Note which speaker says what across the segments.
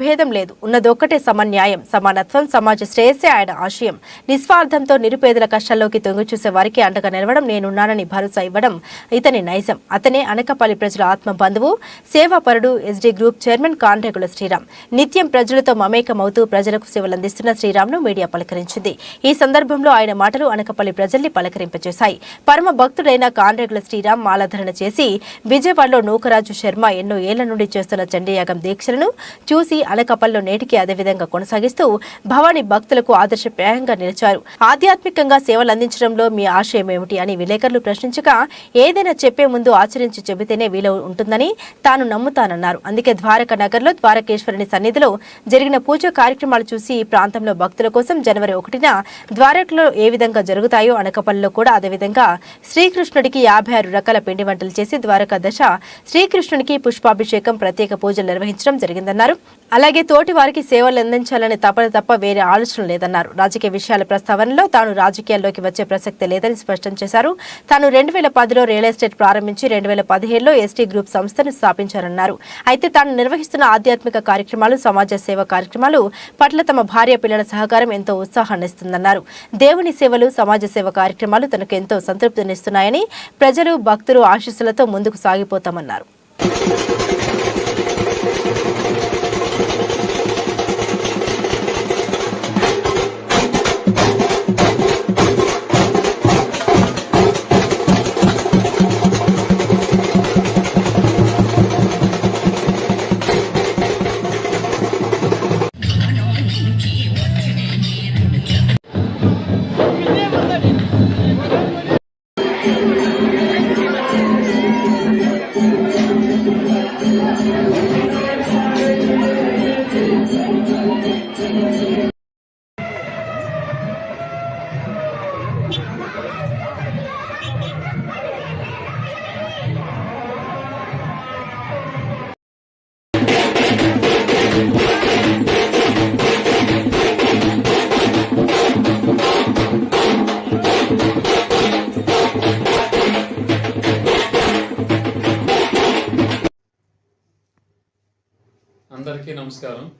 Speaker 1: భేదం లేదు. ఉన్నదొక్కటే సమన్యాయం. సమానత్వం సమాజ శ్రేయస్సే ఆయన ఆశయం. నిస్వార్థంతో నిరుపేదల కష్టాల్లోకి తొంగి చూసే వారికి అండగా నిలవడం నేనున్నానని భరోసా ఇవ్వడం ఇతని నైజం. అతనే అనకపల్లి ప్రజల ఆత్మ బంధువు. సేవాపరుడు SD group chairman Kandregula Sriram. నిత్యం ప్రజలతో మమేకమవుతూ ప్రజలకు సేవలందిస్తున్న శ్రీరామ్ను మీడియా పలకరించింది. ఈ సందర్భంలో ఆయన మాటలు అనకపల్లి ప్రజల్ని పలకరింపజేశాయి. పరమ భక్తుడైన కాండ్రేగుల శ్రీరామ్ మాలాధరణ చేసి విజయవాడలో నూకరాజు శర్మ ఎన్నో ఏళ్ళ నుండి చేస్తున్న చండీయాగం దీక్షలను చూసి అలకపల్లో నేటికి అదేవిధంగా కొనసాగిస్తూ భవానీ భక్తులకు ఆదర్శప్రాయంగా నిలిచారు. ఆధ్యాత్మికంగా సేవలు అందించడంలో మీ ఆశయం ఏమిటి అని విలేకరులు ప్రశ్నించగా ఏదైనా చెప్పే ముందు ఆచరించి చెబితేనే వీలు ఉంటుందని తాను నమ్ముతానన్నారు. అందుకే ద్వారకా నగర్లో ద్వారకేశ్వరుని సన్నిధిలో జరిగిన పూజ కార్యక్రమాలు చూసి ఈ ప్రాంతంలో భక్తుల కోసం జనవరి ఒకటిన ద్వారకలో ఏ విధంగా జరుగుతాయో అనకపల్లిలో కూడా అదేవిధంగా శ్రీకృష్ణుడికి యాభై ఆరు రకాల పిండి వంటలు చేసి ద్వారకా దశ శ్రీకృష్ణునికి పుష్పాభిషేకం ప్రత్యేక పూజలు నిర్వహించడం జరిగిందన్నారు. అలాగే తోటి వారికి సేవలు అందించాలనే తపన తప్ప వేరే ఆలోచన లేదన్నారు. రాజకీయ విషయాల ప్రస్తావనలో తాను రాజకీయాల్లోకి వచ్చే ప్రసక్తి లేదని స్పష్టం చేశారు. తాను రెండు వేల పదిలో రియల్ ఎస్టేట్ ప్రారంభించి రెండు వేల పదిహేడులో ఎస్టీ గ్రూప్ సంస్థను స్థాపించారన్నారు. అయితే తాను నిర్వహిస్తున్న ఆధ్యాత్మిక కార్యక్రమాలు సమాజ సేవ కార్యక్రమాలు పట్ల తమ భార్య పిల్లల సహకారం ఎంతో ఉత్సాహాన్నిస్తుందన్నారు. దేవుని సేవలు సమాజ సేవ కార్యక్రమాలు తనకు ఎంతో సంతృప్తినిస్తున్నాయని ప్రజలు భక్తులు ఆశీస్సులతో ముందుకు సాగిపోతామన్నారు.
Speaker 2: నమస్కారం.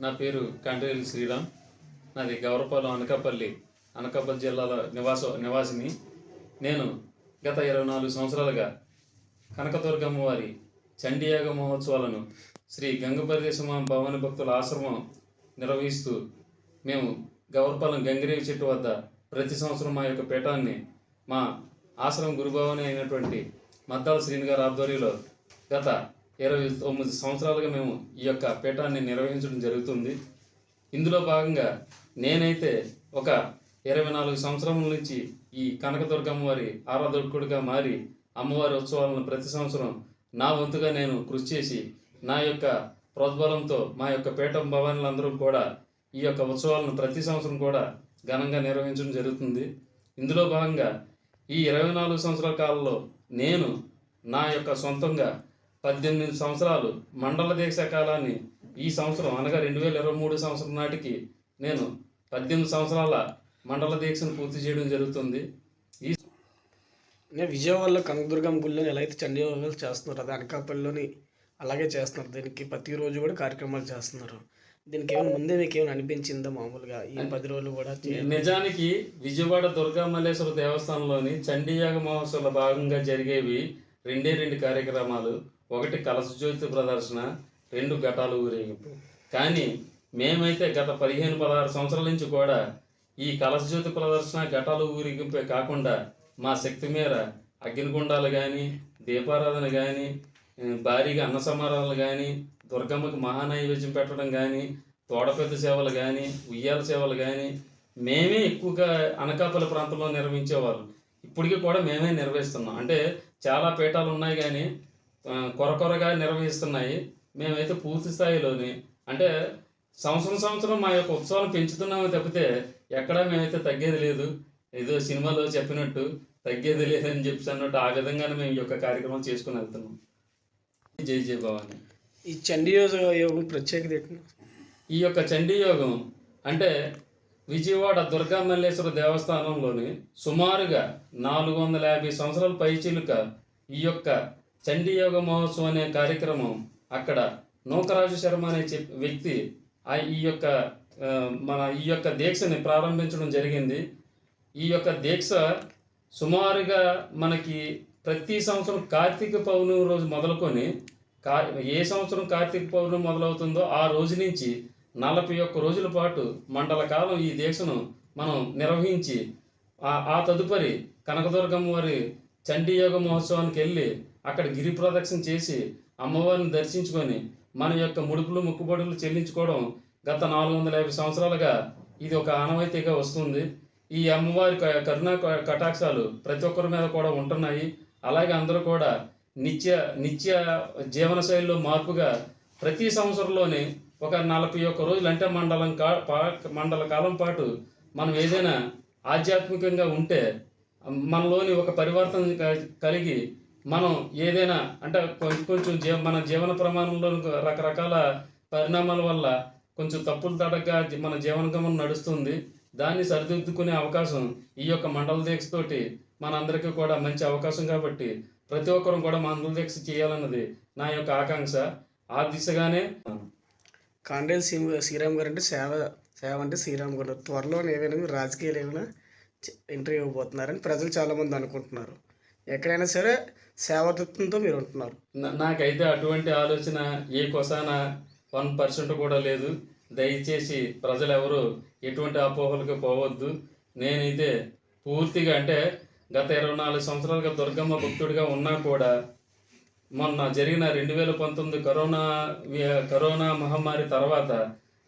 Speaker 2: నా పేరు కండ్రేలి శ్రీరామ్. నాది గౌరపాలెం అనకాపల్లి అనకాపల్లి జిల్లాలో నివాస నివాసిని. నేను గత ఇరవై నాలుగు సంవత్సరాలుగా కనకదుర్గమ్మ వారి చండీయాగ మహోత్సవాలను శ్రీ గంగపరిదేశమ భవాని భక్తుల ఆశ్రమం నిర్వహిస్తూ మేము గౌరపాలెం గంగిరేవి చెట్టు వద్ద ప్రతి సంవత్సరం మా యొక్క పీఠాన్ని మా ఆశ్రమం గురుభావని అయినటువంటి మద్దాల శ్రీని గారి ఆధ్వర్యంలో గత ఇరవై తొమ్మిది సంవత్సరాలుగా మేము ఈ యొక్క పీఠాన్ని నిర్వహించడం జరుగుతుంది. ఇందులో భాగంగా నేనైతే ఒక ఇరవై నాలుగు సంవత్సరముల నుంచి ఈ కనకదుర్గమ్మ వారి ఆరాధకుడిగా మారి అమ్మవారి ఉత్సవాలను ప్రతి సంవత్సరం నా వంతుగా నేను కృషి చేసి నా యొక్క ప్రోద్బలంతో మా యొక్క పీఠం భవానులందరూ కూడా ఈ యొక్క ఉత్సవాలను ప్రతి సంవత్సరం కూడా ఘనంగా నిర్వహించడం జరుగుతుంది. ఇందులో భాగంగా ఈ ఇరవై నాలుగు సంవత్సరాల కాలంలో నేను నా యొక్క సొంతంగా పద్దెనిమిది సంవత్సరాలు మండల దీక్ష కాలాన్ని ఈ సంవత్సరం అనగా రెండు వేల ఇరవై మూడు సంవత్సరం నాటికి నేను పద్దెనిమిది సంవత్సరాల మండల దీక్షను పూర్తి చేయడం జరుగుతుంది. ఈ
Speaker 3: నేను విజయవాడలో కనకదుర్గమ్మ గుడిలోని ఎలా అయితే చండీ హోమాలు చేస్తున్నారు అది అనకాపల్లిలోని అలాగే చేస్తున్నారు. దీనికి ప్రతిరోజు కూడా కార్యక్రమాలు చేస్తున్నారు. దీనికి ఏమైనా ముందే మీకు ఏమైనా అనిపించిందా మామూలుగా? ఈ పది రోజులు కూడా
Speaker 2: నిజానికి విజయవాడ దుర్గా మల్లేశ్వర దేవస్థానంలోని చండీయాగ మహోత్సవాల భాగంగా జరిగేవి రెండే రెండు కార్యక్రమాలు. ఒకటి కలసజ్యోతి ప్రదర్శన రెండు ఘటాలు ఊరేగింపు. కానీ మేమైతే గత పదిహేను పదహారు సంవత్సరాల నుంచి కూడా ఈ కలసజ్యోతి ప్రదర్శన ఘటాలు ఊరేగింపే కాకుండా మా శక్తి మేర అగ్నిగుండాలు కానీ దీపారాధన కానీ భారీగా అన్న సమారాధనలు కానీ దుర్గమ్మకి మహానైవేద్యం పెట్టడం కానీ తోడపెద్ద సేవలు కానీ ఉయ్యాల సేవలు కానీ మేమే ఎక్కువగా అనకాపల్లి ప్రాంతంలో నిర్వహించేవాళ్ళం. ఇప్పటికీ కూడా మేమే నిర్వహిస్తున్నాం. అంటే చాలా పీఠాలు ఉన్నాయి కానీ ఆ, కొర కొరగా నిర్వహిస్తున్నాయి. మేమైతే పూర్తి స్థాయిలోని. అంటే సంవత్సరం సంవత్సరం మా యొక్క ఉత్సవాలు పెంచుతున్నామే తప్పితే ఎక్కడా మేమైతే తగ్గేది లేదు. ఏదో సినిమాలో చెప్పినట్టు తగ్గేది లేదని చెప్పి అన్నట్టు ఆ విధంగానే మేము ఈ యొక్క కార్యక్రమం చేసుకుని వెళ్తున్నాం. జై జై భవాని.
Speaker 3: ఈ చండీ యోగ- ప్రత్యేకత
Speaker 2: ఈ యొక్క చండీ యోగం అంటే విజయవాడ దుర్గా మల్లేశ్వర దేవస్థానంలోని సుమారుగా నాలుగు వందల యాభై సంవత్సరాల పైచీలుక ఈ యొక్క చండీ యోగ మహోత్సవం అనే కార్యక్రమం అక్కడ నూకరాజు శర్మ అనే చెప్ వ్యక్తి ఆ ఈ యొక్క మన ఈ యొక్క దీక్షని ప్రారంభించడం జరిగింది. ఈ యొక్క దీక్ష సుమారుగా మనకి ప్రతి సంవత్సరం కార్తీక పౌర్ణమి రోజు మొదలుకొని కా ఏ సంవత్సరం కార్తీక పౌర్ణమి మొదలవుతుందో ఆ రోజు నుంచి నలభై ఒక్క రోజుల పాటు మండల కాలం ఈ దీక్షను మనం నిర్వహించి ఆ ఆ తదుపరి కనకదుర్గమ్మ వారి చండీ యోగ మహోత్సవానికి వెళ్ళి అక్కడ గిరి ప్రదక్షిణ చేసి అమ్మవారిని దర్శించుకొని మన యొక్క ముడుపులు ముక్కుబడులు చెల్లించుకోవడం గత నాలుగు వందల యాభై సంవత్సరాలుగా ఇది ఒక ఆనవాయితీగా వస్తుంది. ఈ అమ్మవారి కరుణా కటాక్షాలు ప్రతి ఒక్కరి మీద కూడా ఉంటున్నాయి. అలాగే అందరూ కూడా నిత్య నిత్య జీవన శైలిలో మార్పుగా ప్రతి సంవత్సరంలోనే ఒక నలభై ఒక్క రోజులు అంటే మండలం కా పా- మండల కాలం పాటు మనం ఏదైనా ఆధ్యాత్మికంగా ఉంటే మనలోని ఒక పరివర్తన క- కలిగి మనం ఏదైనా అంటే కొంచెం కొంచెం జీవ మన జీవన ప్రమాణంలో రకరకాల పరిణామాల వల్ల కొంచెం తప్పులు తడగా మన జీవన గమనం నడుస్తుంది. దాన్ని సరిదిద్దుకునే అవకాశం ఈ యొక్క మండల దీక్ష తోటి మనందరికీ కూడా మంచి అవకాశం కాబట్టి ప్రతి ఒక్కరూ కూడా మండల దీక్ష చేయాలన్నది నా యొక్క ఆకాంక్ష. ఆ దిశగానే
Speaker 3: కాండేల్ శ్రీ శ్రీరామ్ గారు అంటే సేవ సేవ అంటే శ్రీరామ్ గారు. త్వరలో ఏమైనా రాజకీయాలు ఏమైనా చ- ఎంట్రీ ఇవ్వబోతున్నారని ప్రజలు చాలామంది అనుకుంటున్నారు. ఎక్కడైనా సరే సేవతత్వంతో మీరు ఉంటున్నారు.
Speaker 2: నాకైతే అటువంటి ఆలోచన ఏ కొసాన వన్ పర్సెంట్ కూడా లేదు. దయచేసి ప్రజలు ఎవరు ఎటువంటి అపోహలకు పోవద్దు. నేనైతే పూర్తిగా అంటే గత ఇరవై నాలుగు సంవత్సరాలుగా దుర్గమ్మ భక్తుడిగా ఉన్నా కూడా మొన్న జరిగిన రెండు వేల పంతొమ్మిది కరోనా కరోనా మహమ్మారి తర్వాత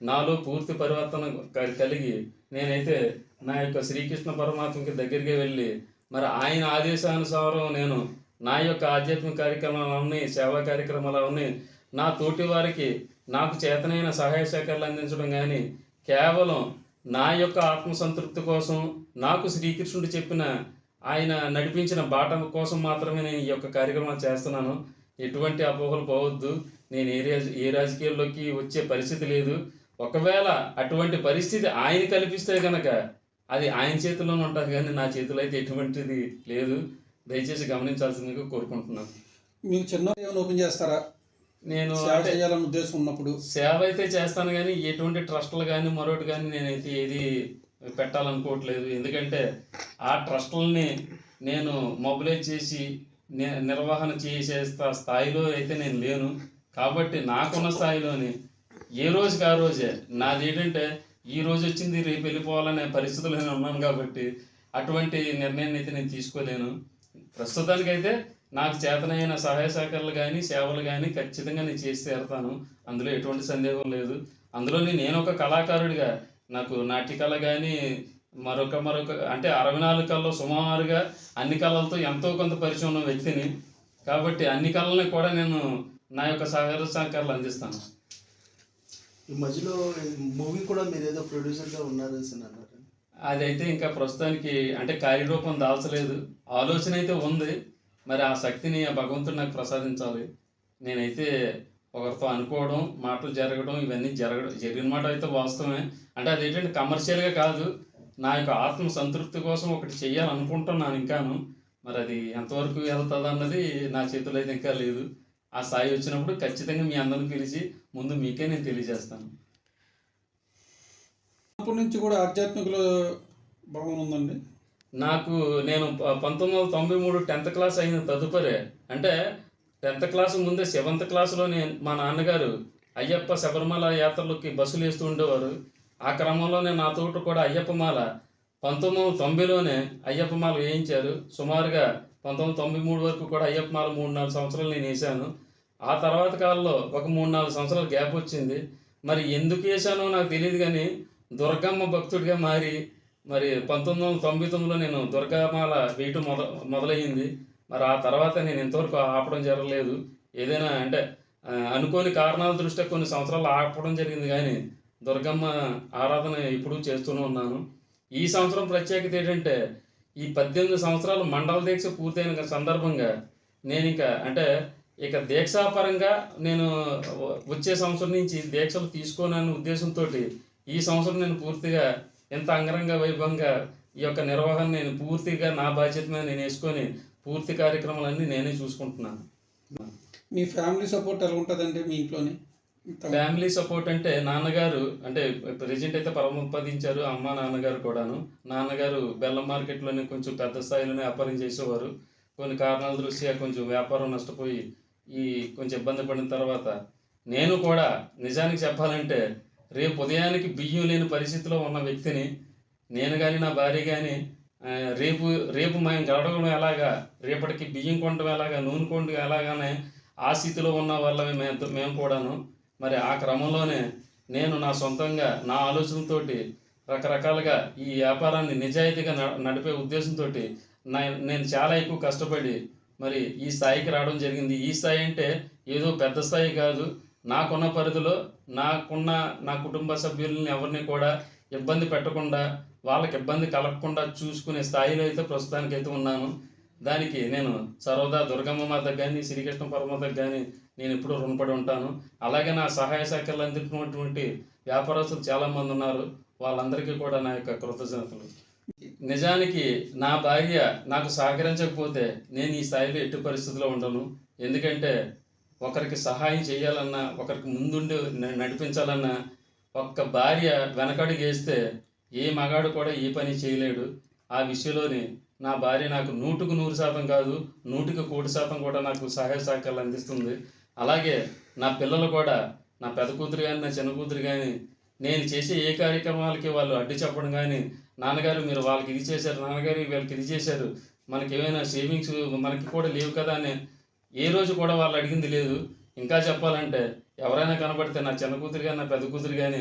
Speaker 2: నాలో పూర్తి పరివర్తన క- కలిగి నేనైతే నా యొక్క శ్రీకృష్ణ పరమాత్మకి దగ్గరికి వెళ్ళి మరి ఆయన ఆదేశానుసారం నేను నా యొక్క ఆధ్యాత్మిక కార్యక్రమాలన్నీ సేవా కార్యక్రమాలన్నీ నా తోటి వారికి నాకు చేతనైన సహాయ సహకారాలు అందించడం కానీ కేవలం నా యొక్క ఆత్మసంతృప్తి కోసం నాకు శ్రీకృష్ణుడు చెప్పిన ఆయన నడిపించిన బాట కోసం మాత్రమే నేను ఈ యొక్క కార్యక్రమాలు చేస్తున్నాను. ఎటువంటి అపోహలు పోవద్దు. నేను ఏ రాజ ఏ రాజకీయాల్లోకి వచ్చే పరిస్థితి లేదు. ఒకవేళ అటువంటి పరిస్థితి ఆయన కల్పిస్తే కనుక అది ఆయన చేతిలోనే ఉంటుంది కానీ నా చేతిలో అయితే ఎటువంటిది లేదు. దయచేసి గమనించాల్సిందిగా కోరుకుంటున్నాను.
Speaker 4: మీకు చిన్న ఏమైనా ఓపెన్ చేస్తారా?
Speaker 2: నేను
Speaker 4: చేయాలన్న ఉద్దేశం ఉన్నప్పుడు.
Speaker 2: సేవ అయితే చేస్తాను కానీ ఎటువంటి ట్రస్టులు కానీ మరొకటి కానీ నేనైతే ఏది పెట్టాలనుకోవట్లేదు. ఎందుకంటే ఆ ట్రస్టులని నేను మొబిలైజ్ చేసి నిర్వహణ చేసే స్థా- స్థాయిలో అయితే నేను లేను. కాబట్టి నాకున్న స్థాయిలోని ఏ రోజుకి ఆ రోజే నాది ఏంటంటే ఈ రోజు వచ్చింది రేపు వెళ్ళిపోవాలనే పరిస్థితులు నేను ఉన్నాను కాబట్టి అటువంటి నిర్ణయాన్ని అయితే నేను తీసుకోలేను. ప్రస్తుతానికైతే నాకు చేతనైన సహాయ సహకారాలు కానీ సేవలు కానీ ఖచ్చితంగా నేను చేసి తీరుతాను. అందులో ఎటువంటి సందేహం లేదు. అందులోని నేను ఒక కళాకారుడిగా నాకు నాట్య కళ కానీ మరొక మరొక అంటే అరవై నాలుగు కళలో సుమారుగా అన్ని కళలతో ఎంతో కొంత పరిచయం ఉన్న వ్యక్తిని. కాబట్టి అన్ని కళలని కూడా నేను నా యొక్క సహకార సహకారాలు అందిస్తాను.
Speaker 5: ఈ మధ్యలో మూవీ కూడా మీరు ఏదో ప్రొడ్యూసర్గా ఉన్నారు అని అన్నారు.
Speaker 2: అదైతే ఇంకా ప్రస్తుతానికి అంటే కార్యరూపం దాల్చలేదు. ఆలోచన అయితే ఉంది. మరి ఆ శక్తిని ఆ భగవంతుడు నాకు ప్రసాదించాలి. నేనైతే ఒకరితో అనుకోవడం మాటలు జరగడం ఇవన్నీ జరగడం జరిగిన మాట అయితే వాస్తవమే. అంటే అదేంటంటే కమర్షియల్గా కాదు. నా యొక్క ఆత్మ సంతృప్తి కోసం ఒకటి చెయ్యాలనుకుంటున్నాను ఇంకాను. మరి అది ఎంతవరకు వెళ్తుంది అన్నది నా చేతిలో అయితే ఇంకా లేదు. ఆ స్థాయి వచ్చినప్పుడు ఖచ్చితంగా మీ అందరిని పిలిచి ముందు మీకే నేను తెలియజేస్తాను.
Speaker 4: అప్పటి నుంచి కూడా ఆధ్యాత్మికలో భావన ఉందండి?
Speaker 2: నాకు నేను పంతొమ్మిది వందల తొంభై మూడు టెన్త్ క్లాస్ అయిన తదుపరి అంటే టెన్త్ క్లాస్ ముందే సెవెంత్ క్లాస్లోనే మా నాన్నగారు అయ్యప్ప శబరిమల యాత్రలకి బస్సులు వేస్తూ ఉండేవారు. ఆ క్రమంలోనే నా తోట కూడా అయ్యప్ప మాల పంతొమ్మిది వందల తొంభైలోనే అయ్యప్ప మాల వేయించారు. సుమారుగా పంతొమ్మిది తొంభై మూడు వరకు కూడా అయ్యప్ప మాల మూడు నాలుగు సంవత్సరాలు నేను వేసాను ఆ తర్వాత కాలంలో ఒక మూడు నాలుగు సంవత్సరాలు గ్యాప్ వచ్చింది. మరి ఎందుకు వేసానో నాకు తెలియదు కానీ దుర్గమ్మ భక్తుడిగా మారి మరి పంతొమ్మిది వందల తొంభై తొమ్మిదిలో నేను దుర్గామాల వేయటం మొద మొదలయ్యింది. మరి ఆ తర్వాత నేను ఇంతవరకు ఆపడం జరగలేదు. ఏదైనా అంటే అనుకోని కారణాల దృష్ట్యా కొన్ని సంవత్సరాలు ఆపడం జరిగింది కానీ దుర్గమ్మ ఆరాధన ఇప్పుడు చేస్తూనే ఉన్నాను. ఈ సంవత్సరం ప్రత్యేకత ఏంటంటే ఈ పద్దెనిమిది సంవత్సరాలు మండల దీక్ష పూర్తయిన సందర్భంగా నేను ఇంకా అంటే ఇక దీక్షాపరంగా నేను వచ్చే సంవత్సరం నుంచి దీక్షలు తీసుకోనన్న ఉద్దేశంతో ఈ సంవత్సరం నేను పూర్తిగా ఎంత అంగరంగ వైభవంగా ఈ యొక్క నిర్వహణ నేను పూర్తిగా నా బాధ్యత మీద నేను వేసుకొని పూర్తి కార్యక్రమాలన్నీ నేనే చూసుకుంటున్నాను.
Speaker 4: మీ ఫ్యామిలీ సపోర్ట్ ఎలా ఉంటుందండి మీ ఇంట్లోని?
Speaker 2: ఫ్యామిలీ సపోర్ట్ అంటే నాన్నగారు అంటే ప్రజెంట్ అయితే పరమపదించారు అమ్మ నాన్నగారు కూడాను. నాన్నగారు బెల్లం మార్కెట్లోనే కొంచెం పెద్ద స్థాయిలోనే వ్యాపారం చేసేవారు. కొన్ని కారణాల దృష్ట్యా కొంచెం వ్యాపారం నష్టపోయి ఈ కొంచెం ఇబ్బంది పడిన తర్వాత నేను కూడా నిజానికి చెప్పాలంటే రేపు ఉదయానికి బియ్యం లేని పరిస్థితిలో ఉన్న వ్యక్తిని నేను కానీ నా భార్య కానీ రేపు రేపు మేము గడవడం ఎలాగా రేపటికి బియ్యం కొనడం ఎలాగా నూనె కొనడం ఎలాగానే ఆ స్థితిలో ఉన్న వాళ్ళమే మేము మేము కూడాను. మరి ఆ క్రమంలోనే నేను నా సొంతంగా నా ఆలోచనతోటి రకరకాలుగా ఈ వ్యాపారాన్ని నిజాయితీగా నడిపే ఉద్దేశంతో నేను చాలా ఎక్కువ కష్టపడి మరి ఈ స్థాయికి రావడం జరిగింది. ఈ స్థాయి అంటే ఏదో పెద్ద స్థాయి కాదు. నాకున్న పరిధిలో నాకున్న నా కుటుంబ సభ్యులని ఎవరిని కూడా ఇబ్బంది పెట్టకుండా వాళ్ళకి ఇబ్బంది కలగకుండా చూసుకునే స్థాయిలో అయితే ప్రస్తుతానికైతే ఉన్నాను. దానికి నేను సర్వదా దుర్గమ్మ మాతకు కానీ శ్రీకృష్ణ పరమాతకు కానీ నేను ఎప్పుడూ రుణపడి ఉంటాను. అలాగే నా సహాయ శాఖలు అందించినటువంటి వ్యాపారస్తులు చాలామంది ఉన్నారు. వాళ్ళందరికీ కూడా నా యొక్క కృతజ్ఞతలు. నిజానికి నా భార్య నాకు సహకరించకపోతే నేను ఈ స్థాయిలో ఎట్టి పరిస్థితిలో ఉండను. ఎందుకంటే ఒకరికి సహాయం చేయాలన్నా ఒకరికి ముందుండి నడిపించాలన్నా ఒక్క భార్య వెనకడుగు వేస్తే ఏ మగాడు కూడా ఏ పని చేయలేడు. ఆ విషయంలోని నా భార్య నాకు నూటుకు నూరు శాతం కాదు నూటికి కోటి శాతం కూడా నాకు సహాయ సహకారాలు అందిస్తుంది. అలాగే నా పిల్లలు కూడా నా పెద్ద కూతురు కానీ నా చిన్న కూతురు కానీ నేను చేసే ఏ కార్యక్రమాలకి వాళ్ళు అడ్డు చెప్పడం కానీ నాన్నగారు మీరు వాళ్ళకి ఇది చేశారు నాన్నగారు వీళ్ళకి ఇది చేశారు మనకి ఏమైనా సేవింగ్స్ మనకి కూడా లేవు కదా అని ఏ రోజు కూడా వాళ్ళు అడిగింది లేదు. ఇంకా చెప్పాలంటే ఎవరైనా కనబడితే నా చిన్న కూతురు కానీ నా పెద్ద కూతురు కానీ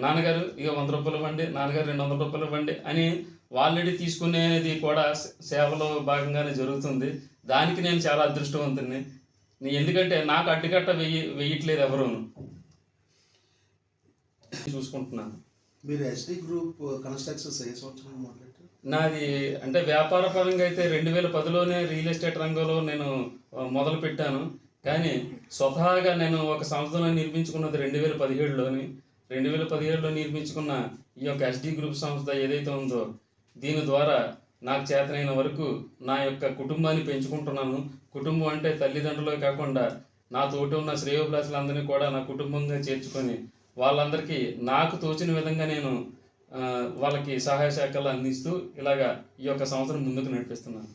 Speaker 2: నాన్నగారు ఇక వంద రూపాయలు ఇవ్వండి నాన్నగారు రెండు వందల రూపాయలు ఇవ్వండి అని వాళ్ళని తీసుకునేది కూడా సేవలో భాగంగానే జరుగుతుంది. దానికి నేను చాలా అదృష్టవంతుని నీ- ఎందుకంటే నాకు అడ్డుకట్ట వెయ్యి వెయ్యట్లేదు ఎవరూ చూసుకుంటున్నాను.
Speaker 5: మీరు ఎస్డి గ్రూప్ కన్స్ట్రక్షన్స్ ఏ సంవత్సరం మొదలెట్టారు?
Speaker 2: నాది అంటే వ్యాపార పరంగా అయితే రెండు వేల పదిలోనే రియల్ ఎస్టేట్ రంగంలో నేను uh, మొదలు పెట్టాను. కానీ స్వతహాగా నేను ఒక సంస్థను నిర్మించుకున్నది రెండు వేల పదిహేడులోని రెండు వేల పదిహేడులో నిర్మించుకున్న ఈ యొక్క ఎస్డి గ్రూప్ సంస్థ ఏదైతే ఉందో దీని ద్వారా నాకు చేతనైన వరకు నా యొక్క కుటుంబాన్ని పెంచుకుంటున్నాను. కుటుంబం అంటే తల్లిదండ్రులే కాకుండా నా తోటి ఉన్న శ్రేయోభిలాసులందరినీ కూడా నా కుటుంబంగా చేర్చుకొని వాళ్ళందరికీ నాకు తోచిన విధంగా నేను వాళ్ళకి సహాయ శాఖలు అందిస్తూ ఇలాగా ఈ యొక్క సంవత్సరం ముందుకు నడిపిస్తున్నాను.